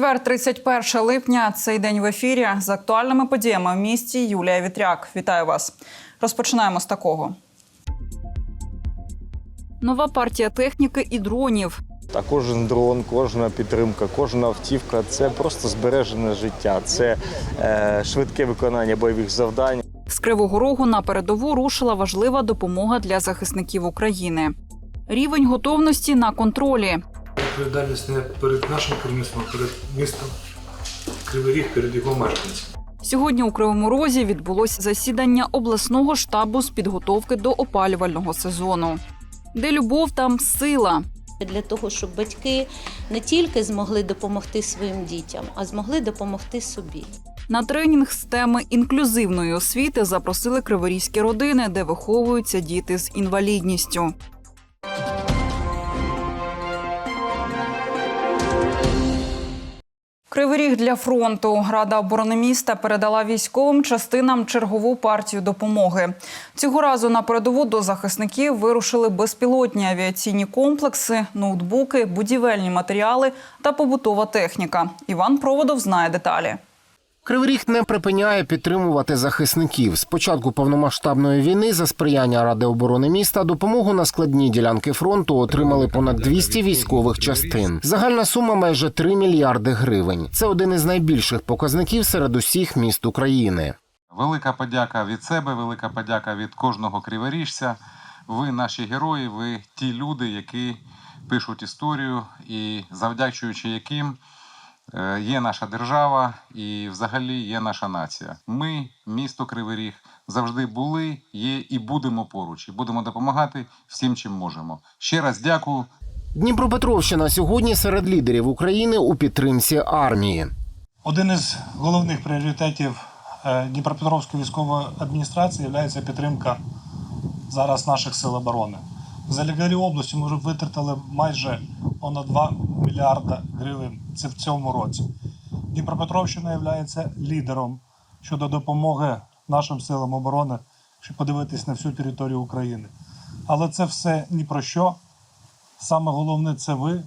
Четвер, 31 липня. Цей день в ефірі з актуальними подіями в місті. Юлія Вітряк. Вітаю вас. Розпочинаємо з такого. Нова партія техніки і дронів. А кожен дрон, кожна підтримка, кожна автівка це просто збережене життя, це е, швидке виконання бойових завдань. З Кривого Рогу на передову рушила важлива допомога для захисників України. Рівень готовності на контролі. Відповідальність не перед нашим керівництвом, а перед містом Кривий Ріг, перед його мешканцями. Сьогодні у Кривому Розі відбулось засідання обласного штабу з підготовки до опалювального сезону. Де любов, там сила. для того, щоб батьки не тільки змогли допомогти своїм дітям, а змогли допомогти собі. На тренінг з теми інклюзивної освіти запросили криворізькі родини, де виховуються діти з інвалідністю. Кривий ріг для фронту. Рада оборони міста передала військовим частинам чергову партію допомоги. Цього разу на передову до захисників вирушили безпілотні авіаційні комплекси, ноутбуки, будівельні матеріали та побутова техніка. Іван Проводов знає деталі. Кривий Ріг не припиняє підтримувати захисників. З початку повномасштабної війни за сприяння Ради оборони міста допомогу на складні ділянки фронту отримали понад 200 військових частин. Загальна сума майже 3 мільярди гривень. Це один із найбільших показників серед усіх міст України. Велика подяка від себе, велика подяка від кожного криворіжця. Ви наші герої, ви ті люди, які пишуть історію, і завдячуючи яким є наша держава і взагалі є наша нація. Ми, місто Кривий Ріг, завжди були, є і будемо поруч. І будемо допомагати всім, чим можемо. Ще раз дякую. Дніпропетровщина сьогодні серед лідерів України у підтримці армії. Один із головних пріоритетів е, Дніпропетровської військової адміністрації є підтримка зараз наших сил оборони. За лікарі області ми вже витратили майже понад 2 мільярда гривень. Це в цьому році. Дніпропетровщина є лідером щодо допомоги нашим силам оборони, якщо подивитись на всю територію України. Але це все ні про що. Саме головне це ви,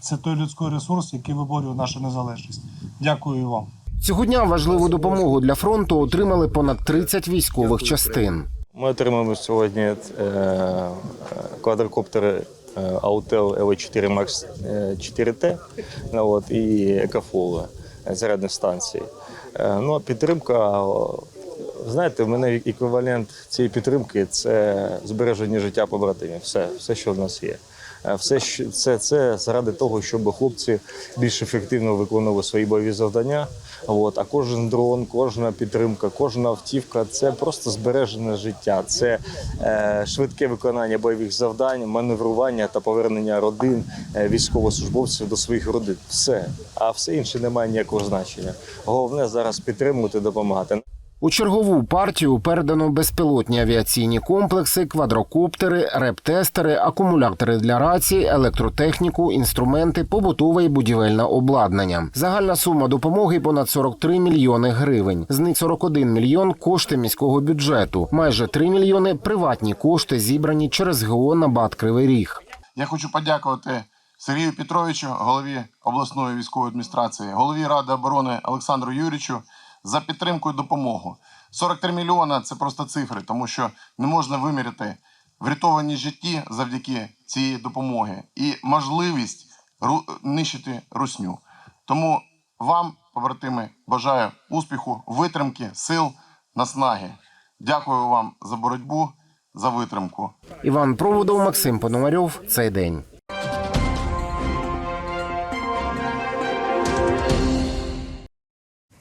це той людський ресурс, який виборює нашу незалежність. Дякую вам. Цього дня важливу допомогу для фронту отримали понад 30 військових частин. Ми отримаємо сьогодні е, квадрокоптери Autel L4 Max 4T ну, от, і екофоли е, зарядних станцій. Е, Ну, підтримка, знаєте, в мене еквівалент цієї підтримки це збереження життя побратимів. Все, все, що в нас є. Е, Все це, це заради того, щоб хлопці більш ефективно виконували свої бойові завдання. От, а кожен дрон, кожна підтримка, кожна автівка це просто збережене життя, це е, швидке виконання бойових завдань, маневрування та повернення родин е, військовослужбовців до своїх родин. Все, а все інше не має ніякого значення. Головне зараз підтримувати, допомагати. У чергову партію передано безпілотні авіаційні комплекси, квадрокоптери, рептестери, акумулятори для рації, електротехніку, інструменти, побутове і будівельне обладнання. Загальна сума допомоги понад 43 мільйони гривень. З них 41 мільйон кошти міського бюджету, майже 3 мільйони приватні кошти зібрані через ГО «Набат Кривий Ріг». Я хочу подякувати Сергію Петровичу, голові обласної військової адміністрації, голові Ради оборони Олександру Юрійовичу за підтримку і допомогу. 43 мільйона це просто цифри, тому що не можна виміряти врятовані житті завдяки цієї допомоги і можливість нищити русню. Тому вам, побратими, бажаю успіху, витримки, сил, наснаги. Дякую вам за боротьбу, за витримку. Іван Проводов, Максим Пономарьов. Цей день.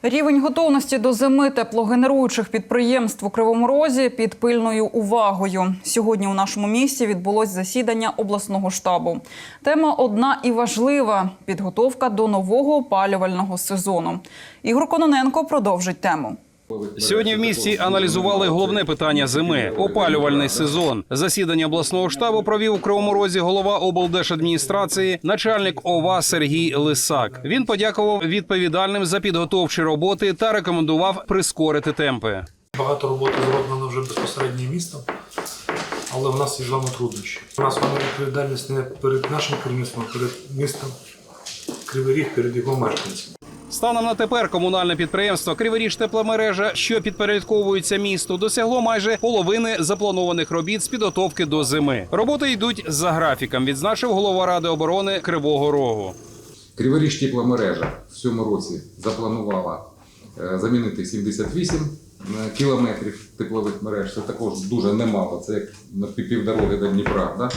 Рівень готовності до зими теплогенеруючих підприємств у Кривому Розі під пильною увагою. Сьогодні у нашому місті відбулось засідання обласного штабу. Тема одна і важлива підготовка до нового опалювального сезону. Ігор Кононенко продовжить тему. Сьогодні в місті аналізували головне питання зими опалювальний сезон. Засідання обласного штабу провів у Кривому Розі голова облдержадміністрації, начальник ОВА Сергій Лисак. Він подякував відповідальним за підготовчі роботи та рекомендував прискорити темпи. Багато роботи зроблено вже безпосередньо містом, але в нас є вами труднощі. У нас вона відповідальність не перед нашим керівництвом, а перед містом Кривий Ріг перед його мешканцями. Станом на тепер комунальне підприємство Криворіж тепломережа, що підпорядковується місту, досягло майже половини запланованих робіт з підготовки до зими. Роботи йдуть за графіком, відзначив голова ради оборони Кривого Рогу. Криворіж тепломережа в цьому році запланувала е, замінити 78 е, кілометрів теплових мереж. Це також дуже немало. Це як на півдороги до Дніпра. Да?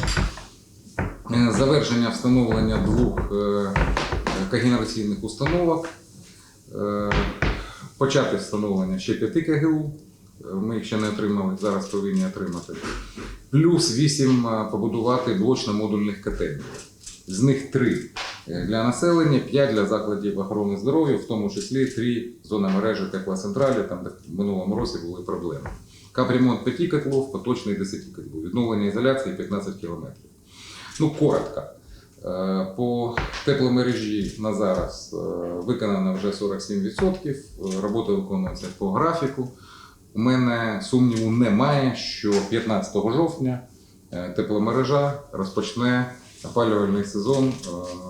Е, Завершення встановлення двох когенераційних установок. Е, Почати встановлення ще 5 КГУ. Е, Ми їх ще не отримали, зараз повинні отримати. Плюс 8 побудувати блочно-модульних котельнів. З них 3 для населення, 5 для закладів охорони здоров'я, в тому числі 3 зони мережі теплоцентралі, там де в минулому році були проблеми. Капремонт 5 котлов, поточний 10 котлів. Відновлення ізоляції 15 км. Ну, коротко. Е, По тепломережі на зараз е, виконано вже 47%. е, Робота виконується по графіку. У мене сумніву немає, що 15 жовтня тепломережа розпочне опалювальний сезон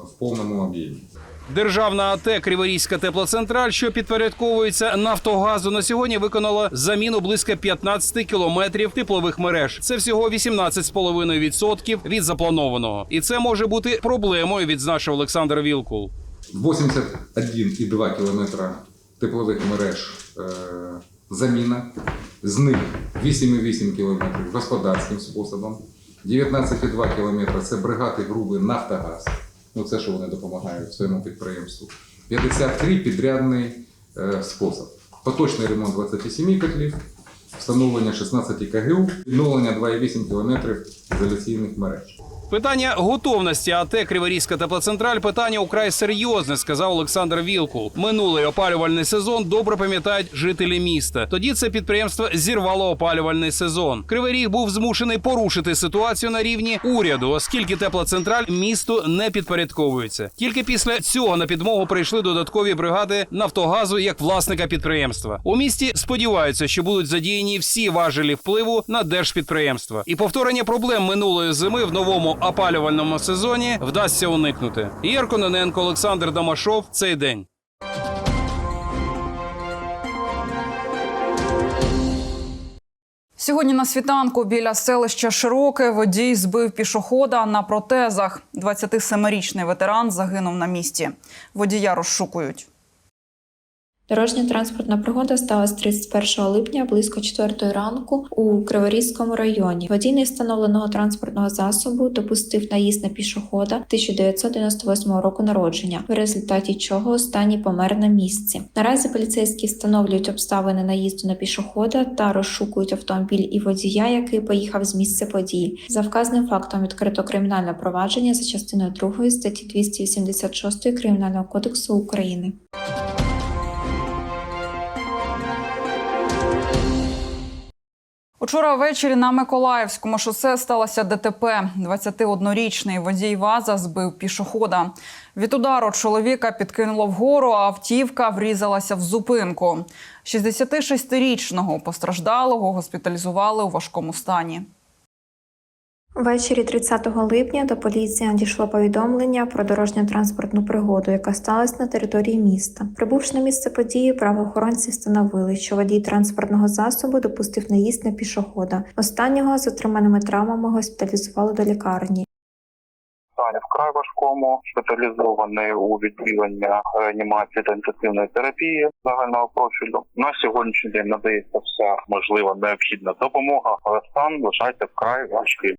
в повному об'ємі. Державна АТ Криворізька теплоцентраль, що підпорядковується Нафтогазу, на сьогодні виконала заміну близько 15 кілометрів теплових мереж. Це всього 18,5% від запланованого, і це може бути проблемою, відзначив Олександр Вілкул. 81,2 кілометра теплових мереж е, заміна. З них 8,8 кілометрів господарським способом. 19,2 кілометри це бригади груби Нафтогаз. Ну це що вони допомагають своєму підприємству. 53 підрядний е, спосіб. Поточний ремонт 27 котлів, встановлення 16 КГУ, відновлення 2,8 км ізоляційних мереж. Питання готовності АТ Криворізька теплоцентраль питання украй серйозне, сказав Олександр Вілкул. Минулий опалювальний сезон добре пам'ятають жителі міста. Тоді це підприємство зірвало опалювальний сезон. Кривий Ріг був змушений порушити ситуацію на рівні уряду, оскільки теплоцентраль місту не підпорядковується. Тільки після цього на підмогу прийшли додаткові бригади Нафтогазу як власника підприємства. У місті сподіваються, що будуть задіяні всі важелі впливу на держпідприємства, і повторення проблем минулої зими в новому опалювальному сезоні вдасться уникнути. Ігор Кононенко, Олександр Дамашов. Цей день. Сьогодні на світанку біля селища Широке водій збив пішохода на протезах. 27-річний ветеран загинув на місці. Водія розшукують. Дорожня транспортна пригода сталася 31 липня близько 4 ранку у Криворізькому районі. Водій невстановленого транспортного засобу допустив наїзд на пішохода 1998 року народження, в результаті чого останній помер на місці. Наразі поліцейські встановлюють обставини наїзду на пішохода та розшукують автомобіль і водія, який поїхав з місця події. За вказаним фактом відкрито кримінальне провадження за частиною 2 статті 286 Кримінального кодексу України. Учора ввечері на Миколаївському шосе сталося ДТП. 21-річний водій ВАЗа збив пішохода. Від удару чоловіка підкинуло вгору, а автівка врізалася в зупинку. 66-річного постраждалого госпіталізували у важкому стані. Ввечері 30 липня до поліції надійшло повідомлення про дорожньо-транспортну пригоду, яка сталася на території міста. Прибувши на місце події, правоохоронці встановили, що водій транспортного засобу допустив наїзд на пішохода. Останнього з отриманими травмами госпіталізували до лікарні. Стані вкрай важкому, шпиталізований у відділення реанімації та інтенсивної терапії загального профілю. На сьогоднішній день надається вся можлива необхідна допомога, але стан лишається вкрай важким.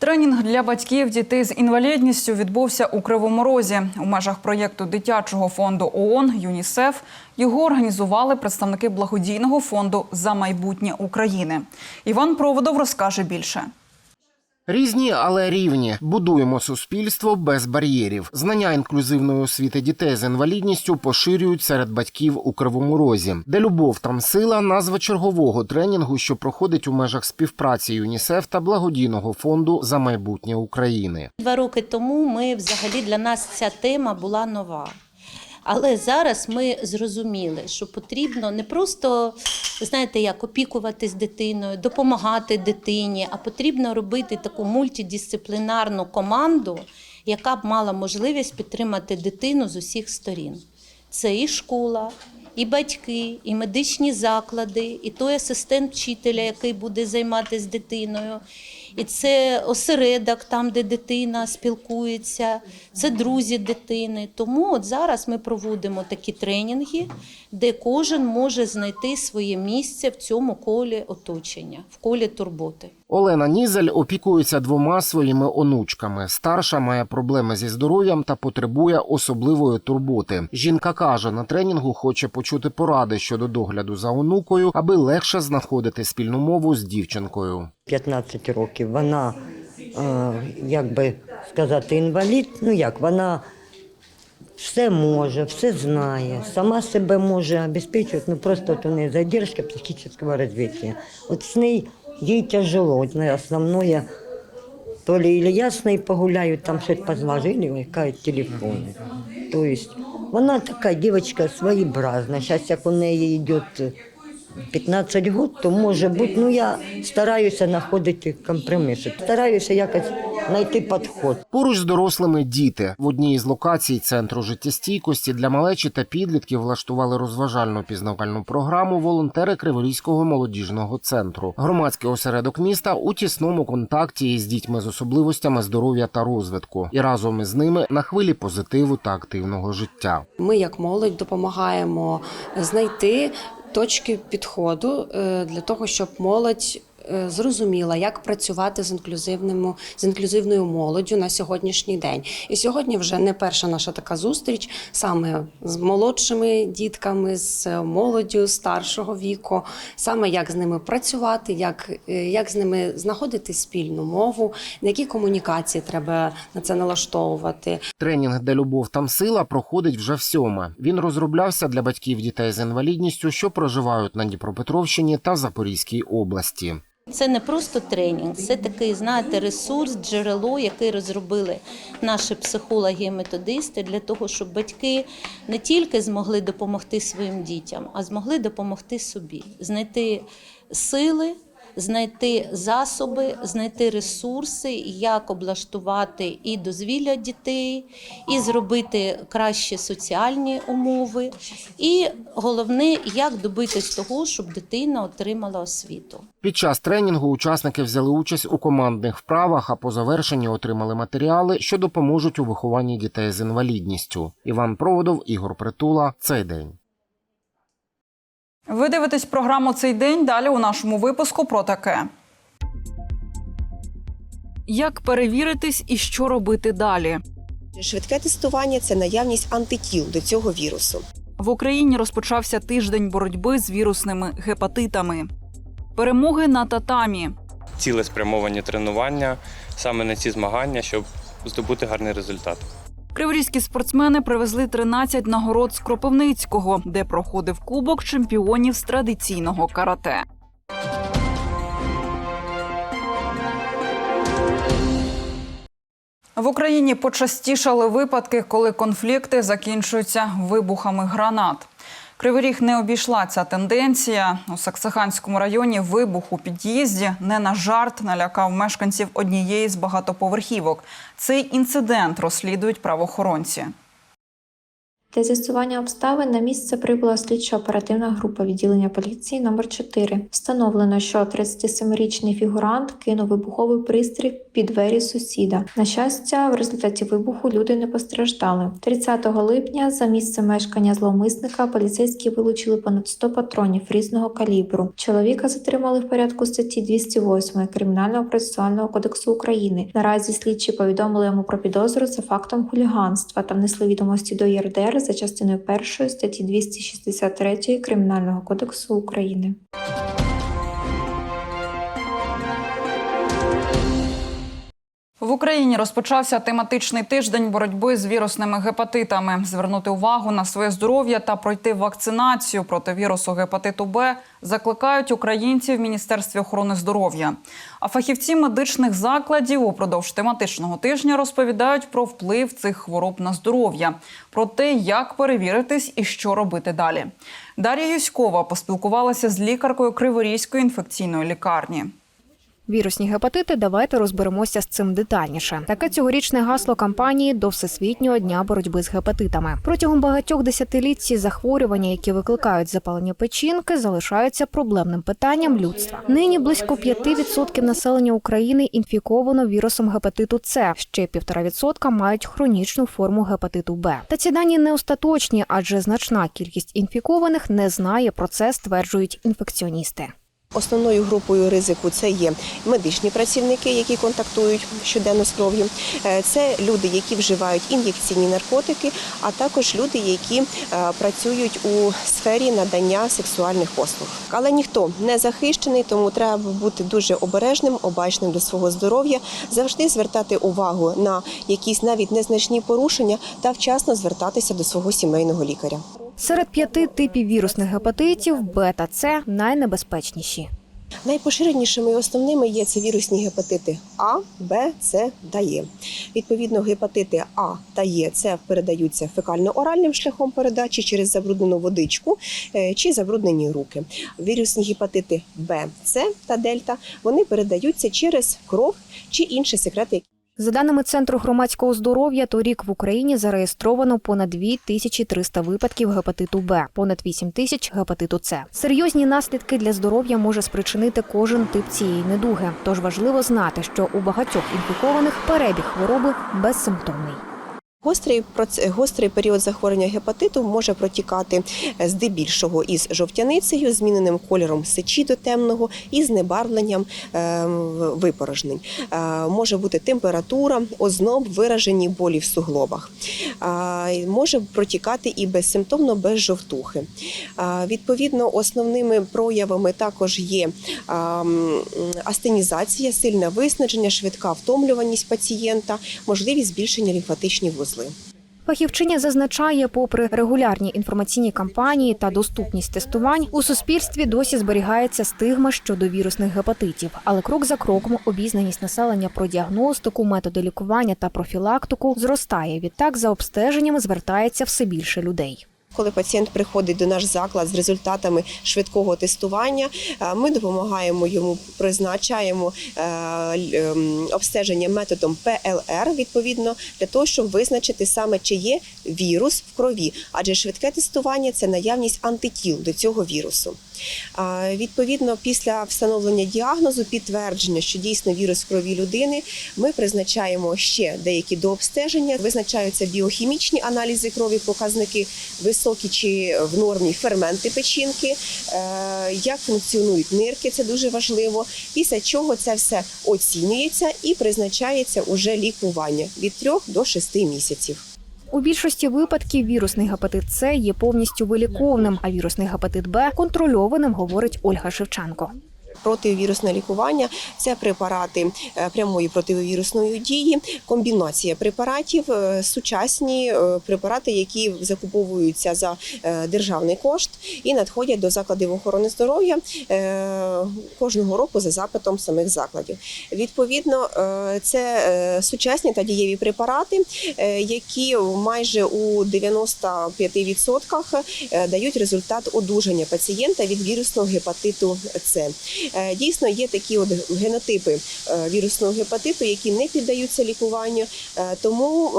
Тренінг для батьків дітей з інвалідністю відбувся у Кривому Розі. У межах проєкту дитячого фонду ООН ЮНІСЕФ його організували представники благодійного фонду за майбутнє України. Іван Проводов розкаже більше. Різні, але рівні. Будуємо суспільство без бар'єрів. Знання інклюзивної освіти дітей з інвалідністю поширюють серед батьків у Кривому Розі, де любов там сила назва чергового тренінгу, що проходить у межах співпраці ЮНІСЕФ та благодійного фонду за майбутнє України. Два роки тому ми взагалі для нас ця тема була нова. Але зараз ми зрозуміли, що потрібно не просто знаєте, як опікуватись дитиною, допомагати дитині, а потрібно робити таку мультидисциплінарну команду, яка б мала можливість підтримати дитину з усіх сторін. Це і школа, і батьки, і медичні заклади, і той асистент вчителя, який буде займатися дитиною. І це осередок, там, де дитина спілкується, це друзі дитини. Тому от зараз ми проводимо такі тренінги, де кожен може знайти своє місце в цьому колі оточення, в колі турботи. Олена Нізель опікується двома своїми онучками. Старша має проблеми зі здоров'ям та потребує особливої турботи. Жінка каже, на тренінгу хоче почути поради щодо догляду за онукою, аби легше знаходити спільну мову з дівчинкою. 15 років. Вона, е, як би сказати, інвалід. Ну як, вона все може, все знає, сама себе може обеспечувати, ну просто от у неї задержка психического развития. От з нею їй тяжело. От на то ли или я з нею погуляю, там щось позложили, вмикають телефони. То есть вона така дівчинка своєобразна. Зараз як у неї йде 15 років, то може бути, ну я стараюся знаходити компроміси, стараюся якось знайти підход. Поруч з дорослими діти в одній із локацій центру життєстійкості для малечі та підлітків влаштували розважальну пізнавальну програму волонтери Криворізького молодіжного центру. Громадський осередок міста у тісному контакті із дітьми з особливостями здоров'я та розвитку, і разом із ними на хвилі позитиву та активного життя. Ми, як молодь, допомагаємо знайти точки підходу е, для того, щоб молодь. Е, Зрозуміла, як працювати з інклюзивним з інклюзивною молоддю на сьогоднішній день. І сьогодні вже не перша наша така зустріч саме з молодшими дітками, з молоддю старшого віку, саме як з ними працювати, як, е, як з ними знаходити спільну мову, на які комунікації треба на це налаштовувати. Тренінг, де любов там сила, проходить вже всьоме. Він розроблявся для батьків дітей з інвалідністю, що проживають на Дніпропетровщині та Запорізькій області. Це не просто тренінг, це такий, знаєте, ресурс, джерело, який розробили наші психологи і методисти для того, щоб батьки не тільки змогли допомогти своїм дітям, а змогли допомогти собі, знайти сили. Знайти засоби, знайти ресурси, як облаштувати і дозвілля дітей, і зробити кращі соціальні умови. І головне, як добитись того, щоб дитина отримала освіту. Під час тренінгу учасники взяли участь у командних вправах, а по завершенні отримали матеріали, що допоможуть у вихованні дітей з інвалідністю. Іван Проводов, Ігор Притула. Цей день. Ви дивитесь програму цей день. Далі у нашому випуску про таке. Як перевіритись і що робити далі? Швидке тестування це наявність антитіл до цього вірусу. В Україні розпочався тиждень боротьби з вірусними гепатитами. Перемоги на татамі. цілеспрямовані тренування саме на ці змагання, щоб здобути гарний результат. Криворізькі спортсмени привезли 13 нагород з Кропивницького, де проходив кубок чемпіонів з традиційного карате. В Україні почастішали випадки, коли конфлікти закінчуються вибухами гранат. Кривий Ріг не обійшла ця тенденція. У Саксаханському районі вибух у під'їзді не на жарт налякав мешканців однієї з багатоповерхівок. Цей інцидент розслідують правоохоронці. Для з'ясування обставин на місце прибула слідчо-оперативна група відділення поліції номер 4 Встановлено, що 37-річний фігурант кинув вибуховий пристрій під двері сусіда. На щастя, в результаті вибуху люди не постраждали. 30 липня за місце мешкання зловмисника поліцейські вилучили понад 100 патронів різного калібру. Чоловіка затримали в порядку статті 208 Кримінального процесуального кодексу України. Наразі слідчі повідомили йому про підозру за фактом хуліганства та внесли відомості до ЄРДР за частиною 1 статті 263 Кримінального кодексу України. В Україні розпочався тематичний тиждень боротьби з вірусними гепатитами. Звернути увагу на своє здоров'я та пройти вакцинацію проти вірусу гепатиту Б закликають українців в Міністерстві охорони здоров'я. А фахівці медичних закладів упродовж тематичного тижня розповідають про вплив цих хвороб на здоров'я, про те, як перевіритись і що робити далі. Дар'я Юськова поспілкувалася з лікаркою Криворізької інфекційної лікарні. Вірусні гепатити. Давайте розберемося з цим детальніше. Таке цьогорічне гасло кампанії до всесвітнього дня боротьби з гепатитами. Протягом багатьох десятиліть ці захворювання, які викликають запалення печінки, залишаються проблемним питанням людства. Нині близько 5% населення України інфіковано вірусом гепатиту С. Ще 1,5% мають хронічну форму гепатиту Б. Та ці дані не остаточні, адже значна кількість інфікованих не знає про це, стверджують інфекціоністи. Основною групою ризику це є медичні працівники, які контактують щоденно з кров'ю. Е, Це люди, які вживають ін'єкційні наркотики, а також люди, які е, працюють у сфері надання сексуальних послуг. Але ніхто не захищений, тому треба бути дуже обережним, обачним до свого здоров'я, завжди звертати увагу на якісь навіть незначні порушення та вчасно звертатися до свого сімейного лікаря. Серед п'яти типів вірусних гепатитів Б та С найнебезпечніші. Найпоширенішими і основними є це вірусні гепатити А, Б, С та Е. Відповідно, гепатити А та Е це передаються фекально-оральним шляхом передачі через забруднену водичку е, чи забруднені руки. Вірусні гепатити Б, С та Дельта вони передаються через кров чи інші секрети. За даними Центру громадського здоров'я, торік в Україні зареєстровано понад 2300 випадків гепатиту Б, понад 8 тисяч гепатиту С. Серйозні наслідки для здоров'я може спричинити кожен тип цієї недуги. Тож важливо знати, що у багатьох інфікованих перебіг хвороби безсимптомний. Гострий гострий період захворювання гепатиту може протікати е, здебільшого із жовтяницею, зміненим кольором сечі до темного і знебарвленням е, випорожнень. Е, Може бути температура, озноб, виражені болі в суглобах. Може протікати і безсимптомно без жовтухи. Відповідно, основними проявами також є е, астенізація, сильне виснаження, швидка втомлюваність пацієнта, можливість збільшення лімфатичних вузлів. Фахівчиня зазначає, попри регулярні інформаційні кампанії та доступність тестувань, у суспільстві досі зберігається стигма щодо вірусних гепатитів. Але крок за кроком обізнаність населення про діагностику, методи лікування та профілактику зростає. Відтак за обстеженнями звертається все більше людей. Коли пацієнт приходить до наш заклад з результатами швидкого тестування, е, ми допомагаємо йому, призначаємо е, ем, обстеження методом ПЛР, відповідно, для того, щоб визначити саме чи є вірус в крові, адже швидке тестування це наявність антитіл до цього вірусу. Відповідно, після встановлення діагнозу, підтвердження, що дійсно вірус в крові людини, ми призначаємо ще деякі дообстеження. Визначаються біохімічні аналізи крові, показники високі чи в нормі ферменти печінки, е, як функціонують нирки, це дуже важливо. Після чого це все оцінюється і призначається уже лікування від 3 до 6 місяців. У більшості випадків вірусний гепатит С є повністю виліковним, а вірусний гепатит Б контрольованим, говорить Ольга Шевченко. Противірусне лікування це препарати е, прямої противірусної дії, комбінація препаратів, е, сучасні е, препарати, які закуповуються за державний кошт і надходять до закладів охорони здоров'я кожного року за запитом самих закладів. Відповідно, це сучасні та дієві препарати, які майже у 95% е, дають результат одужання пацієнта від вірусного гепатиту С. Е, Дійсно, є такі от генотипи е, вірусного гепатиту, які не піддаються лікуванню, е, тому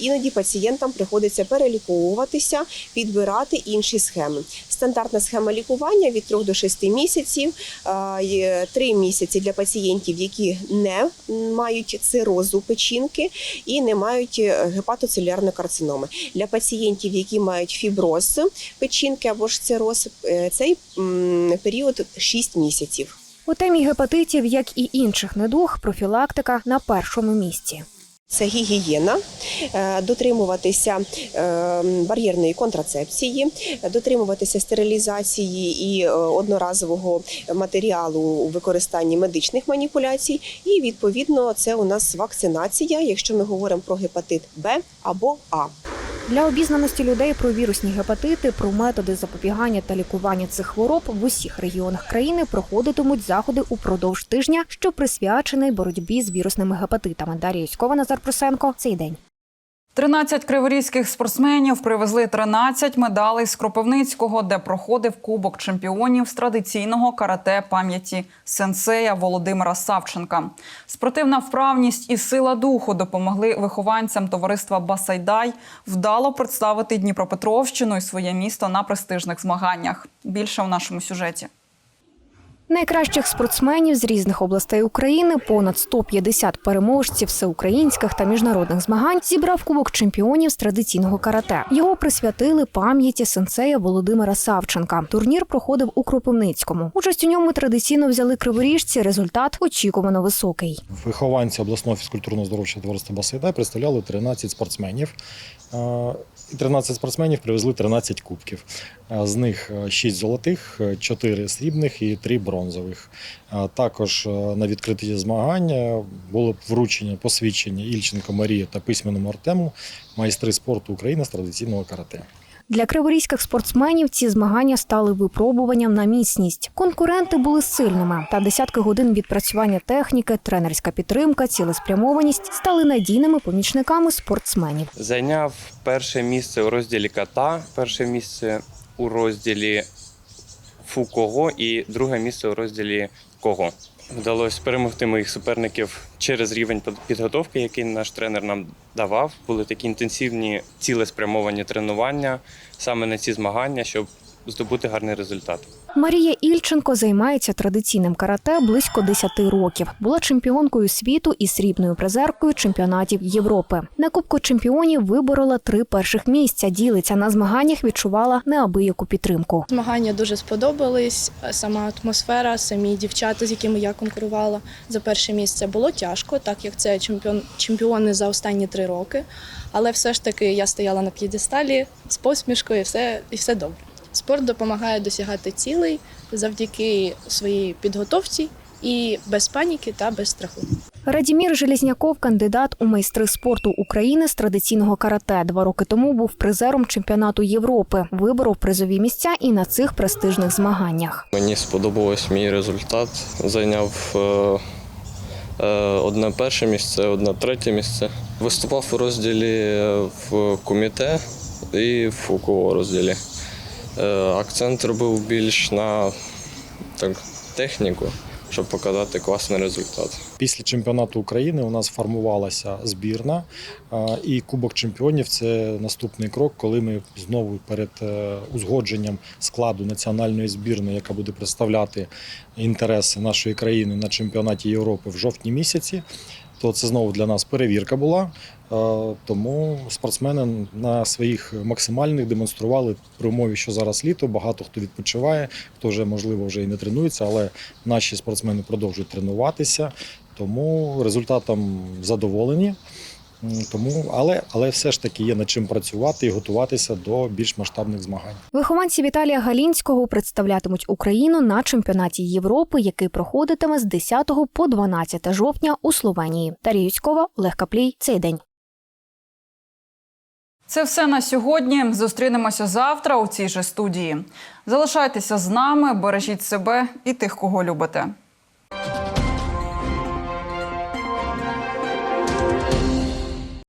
іноді пацієнтам приходиться переліковуватися, підбирати інші схеми. Стандартна схема лікування від 3 до 6 місяців, е, 3 місяці для пацієнтів, які не мають цирозу печінки і не мають е, гепатоцелюлярної карциноми. Для пацієнтів, які мають фіброз печінки або ж цироз, е, цей період 6 місяців. У темі гепатитів, як і інших недуг, профілактика на першому місці. Це гігієна, е, дотримуватися е, бар'єрної контрацепції, дотримуватися стерилізації і е, одноразового матеріалу у використанні медичних маніпуляцій. І відповідно це у нас вакцинація, якщо ми говоримо про гепатит Б або А. Для обізнаності людей про вірусні гепатити, про методи запобігання та лікування цих хвороб в усіх регіонах країни проходитимуть заходи упродовж тижня, що присвячений боротьбі з вірусними гепатитами. Дар'я Юськова, Назар Просенко. Цей день. 13 криворізьких спортсменів привезли 13 медалей з Кропивницького, де проходив Кубок чемпіонів з традиційного карате пам'яті сенсея Володимира Савченка. Спортивна вправність і сила духу допомогли вихованцям товариства Басайдай вдало представити Дніпропетровщину і своє місто на престижних змаганнях. Більше в нашому сюжеті. Найкращих спортсменів з різних областей України, понад 150 переможців всеукраїнських та міжнародних змагань зібрав Кубок чемпіонів з традиційного карате. Його присвятили пам'яті сенсея Володимира Савченка. Турнір проходив у Кропивницькому. Участь у ньому традиційно взяли криворіжці. Результат очікувано високий. Вихованці обласного фізкультурно-здоровчого товариства Басайдай представляли 13 спортсменів. Е, І 13 спортсменів привезли 13 кубків. Е, З них 6 золотих, 4 срібних і 3 бронзових. Е, Також е, на відкриті змагання було вручення посвідчення Ільченко Марії та письменному Артему, майстри спорту України з традиційного карате. Для криворізьких спортсменів ці змагання стали випробуванням на міцність. Конкуренти були сильними, та десятки годин відпрацювання техніки, тренерська підтримка, цілеспрямованість стали надійними помічниками спортсменів. Зайняв перше місце у розділі ката, перше місце у розділі фу-кого і друге місце у розділі кого. Вдалося перемогти моїх суперників через рівень підготовки, який наш тренер нам давав. Були такі інтенсивні цілеспрямовані тренування саме на ці змагання, щоб здобути гарний результат. Марія Ільченко займається традиційним карате близько 10 років. Була чемпіонкою світу і срібною призеркою чемпіонатів Європи. На Кубку чемпіонів виборола три перших місця. Ділиться на змаганнях, відчувала неабияку підтримку. Змагання дуже сподобались. Сама атмосфера, самі дівчата, з якими я конкурувала за перше місце, було тяжко, так як це чемпіон, чемпіони за останні три роки. Але все ж таки я стояла на п'єдесталі з посмішкою, і все, і все добре. Спорт допомагає досягати цілей завдяки своїй підготовці і без паніки та без страху. Радімір Желізняков, кандидат у майстри спорту України з традиційного карате. Два роки тому був призером чемпіонату Європи. Виборов призові місця і на цих престижних змаганнях. Мені сподобалось мій результат. Зайняв е, е, одне перше місце, одне третє місце. Виступав у розділі е, в коміте і в УКО розділі. Е, акцент робив більш на так, техніку, щоб показати класний результат. Після чемпіонату України у нас формувалася збірна, і Кубок чемпіонів це наступний крок, коли ми знову перед е, узгодженням складу національної збірної, яка буде представляти інтереси нашої країни на чемпіонаті Європи в жовтні місяці. То це знову для нас перевірка була. Е, Тому спортсмени на своїх максимальних демонстрували при умові, що зараз літо. Багато хто відпочиває, хто вже можливо вже і не тренується, але наші спортсмени продовжують тренуватися. Тому результатом задоволені. Тому, але, але все ж таки є над чим працювати і готуватися до більш масштабних змагань. Вихованці Віталія Галінського представлятимуть Україну на чемпіонаті Європи, який проходитиме з 10 по 12 жовтня у Словенії. Дар'я Юськова, Олег Каплій. Цей день. Це все на сьогодні. Зустрінемося завтра у цій же студії. Залишайтеся з нами, бережіть себе і тих, кого любите.